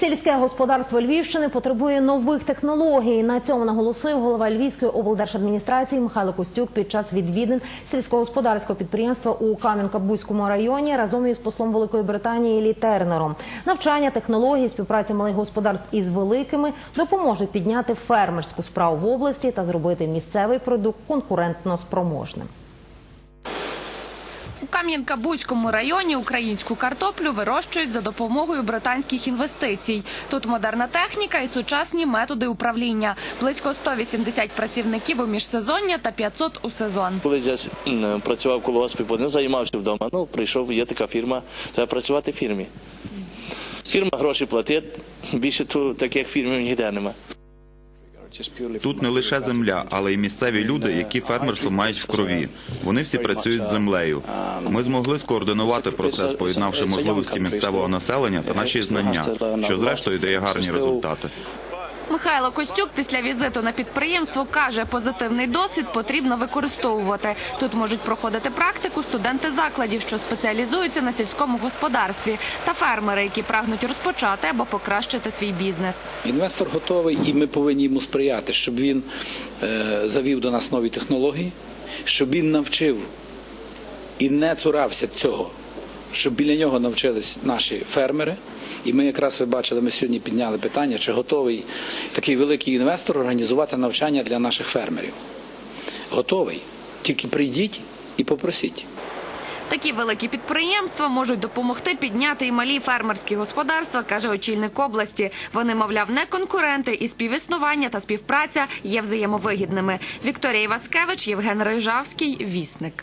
Сільське господарство Львівщини потребує нових технологій. На цьому наголосив голова Львівської облдержадміністрації Михайло Костюк під час відвідин сільськогосподарського підприємства у Кам'янка-Бузькому районі разом із послом Великої Британії Лі Тернером. Навчання технологій, співпраця малих господарств із великими допоможуть підняти фермерську справу в області та зробити місцевий продукт конкурентно спроможним. Кам'янка-Бузькому районі українську картоплю вирощують за допомогою британських інвестицій. Тут модерна техніка і сучасні методи управління. Близько 180 працівників у міжсезоння та 500 у сезон. Коли я працював бо не займався вдома. Ну, прийшов, є така фірма, треба працювати в фірмі. Фірма гроші платить, більше тут таких фірмів ніде нема. Тут не лише земля, але й місцеві люди, які фермерство мають в крові. Вони всі працюють з землею. Ми змогли скоординувати процес, поєднавши можливості місцевого населення та наші знання, що зрештою дає гарні результати. Михайло Костюк після візиту на підприємство каже, позитивний досвід потрібно використовувати. Тут можуть проходити практику студенти закладів, що спеціалізуються на сільському господарстві, та фермери, які прагнуть розпочати або покращити свій бізнес. Інвестор готовий, і ми повинні йому сприяти, щоб він е, завів до нас нові технології, щоб він навчив і не цурався цього, щоб біля нього навчились наші фермери. І ми якраз ви бачили, ми сьогодні підняли питання, чи готовий такий великий інвестор організувати навчання для наших фермерів. Готовий. Тільки прийдіть і попросіть. Такі великі підприємства можуть допомогти підняти і малі фермерські господарства, каже очільник області. Вони, мовляв, не конкуренти, і співіснування та співпраця є взаємовигідними. Вікторія Іваскевич, Євген Рижавський, Вісник.